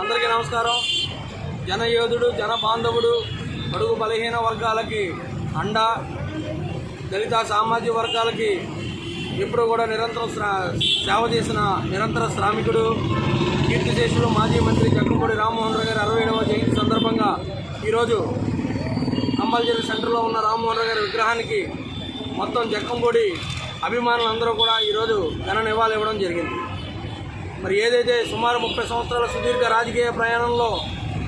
అందరికీ నమస్కారం. జనయోధుడు జన బాంధవుడు అడుగు బలహీన వర్గాలకి అండ దళిత సామాజిక వర్గాలకి ఎప్పుడు కూడా నిరంతరం సేవ చేసిన నిరంతర శ్రామికుడు కీర్తిశేషుడు మాజీ మంత్రి జగ్గంపూడి రామ్మోహన్ రావు గారి అరవై ఏడవ జయంతి సందర్భంగా ఈరోజు అంబల్జరి సెంటర్లో ఉన్న రామ్మోహన్ రావు గారి విగ్రహానికి మొత్తం జక్కంపూడి అభిమానులందరూ కూడా ఈరోజు ఘన నివాళి ఇవ్వడం జరిగింది. మరి ఏదైతే సుమారు ముప్పై సంవత్సరాల సుదీర్ఘ రాజకీయ ప్రయాణంలో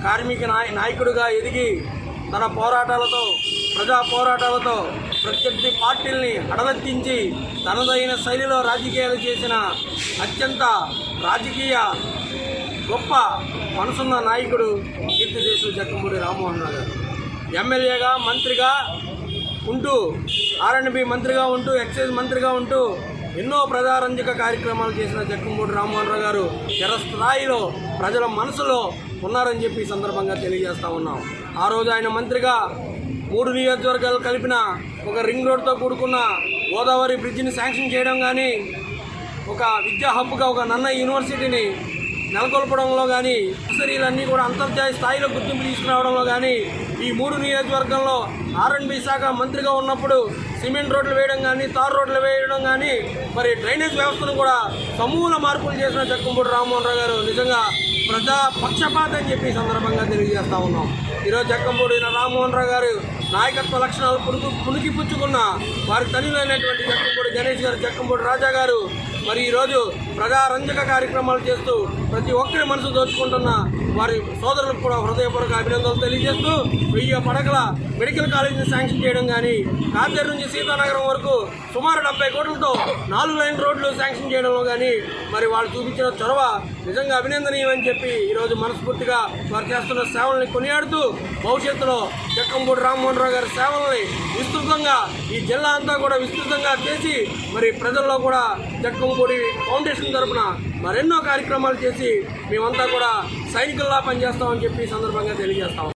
కార్మిక నాయ నాయకుడిగా ఎదిగి తన పోరాటాలతో ప్రజా పోరాటాలతో ప్రత్యర్థి పార్టీల్ని అడలెత్తించి తనదైన శైలిలో రాజకీయాలు చేసిన అత్యంత రాజకీయ గొప్ప మనసున్న నాయకుడు కీర్తిశేషులు జక్కంపూడి రామ్మోహన్ రావు గారు. ఎమ్మెల్యేగా మంత్రిగా ఉంటూ ఆర్ఎండ్బి మంత్రిగా ఉంటూ ఎక్సైజ్ మంత్రిగా ఉంటూ ఎన్నో ప్రజారంజక కార్యక్రమాలు చేసిన జక్కంపూడి రామ్మోహన్ రావు గారు చిరస్థాయిలో ప్రజల మనసులో ఉన్నారని చెప్పి సందర్భంగా తెలియజేస్తూ ఉన్నాం. ఆ రోజు ఆయన మంత్రిగా మూడు నియోజకవర్గాలు కలిపిన ఒక రింగ్ రోడ్తో కూడుకున్న గోదావరి బ్రిడ్జిని శాంక్షన్ చేయడం కానీ ఒక విద్యా హబ్గా ఒక నన్న యూనివర్సిటీని నెలకొల్పడంలో కానీ నర్సరీలన్నీ కూడా అంతర్జాతీయ స్థాయిలో గుర్తింపు తీసుకురావడంలో కానీ ఈ మూడు నియోజకవర్గంలో ఆర్ఎండ్బి శాఖ మంత్రిగా ఉన్నప్పుడు సిమెంట్ రోడ్లు వేయడం కానీ తారు రోడ్లు వేయడం కానీ మరి డ్రైనేజ్ వ్యవస్థను కూడా సమూల మార్పులు చేసిన చక్కంపూడి రామ్మోహన్ రావు గారు నిజంగా ప్రజా పక్షపాతం అని చెప్పి సందర్భంగా తెలియజేస్తా ఉన్నాం. ఈరోజు జక్కంపూడి రామ్మోహన్ రావు గారు నాయకత్వ లక్షణాలు పురుగు పుణికి పుచ్చుకున్న వారి తల్లిలైనటువంటి జక్కంపూడి గణేష్ గారు జక్కంపూడి రాజా గారు మరి ఈరోజు ప్రజారంజక కార్యక్రమాలు చేస్తూ ప్రతి ఒక్కరి మనసు దోచుకుంటున్న వారి సోదరులకు కూడా హృదయపూర్వక అభినందనలు తెలియజేస్తూ వెయ్యి పడకల మెడికల్ కాలేజీని శాంక్షన్ చేయడం కానీ కాతేరు నుంచి సీతానగరం వరకు సుమారు డెబ్బై కోట్లతో నాలుగు లైన్ రోడ్లు శాంక్షన్ చేయడంలో కానీ మరి వాళ్ళు చూపించిన చొరవ నిజంగా అభినందనీయమని చెప్పి ఈరోజు మనస్ఫూర్తిగా వారు చేస్తున్న సేవల్ని కొనియాడుతూ భవిష్యత్తులో చెక్కంపూడి రామ్మోహన్ రావు గారి సేవల్ని విస్తృతంగా ఈ జిల్లా అంతా కూడా విస్తృతంగా చేసి మరి ప్రజల్లో కూడా జక్కంపూడి ఫౌండేషన్ తరఫున మరెన్నో కార్యక్రమాలు చేసి మేమంతా కూడా సైనికుల్లా పనిచేస్తామని చెప్పి సందర్భంగా తెలియజేస్తాం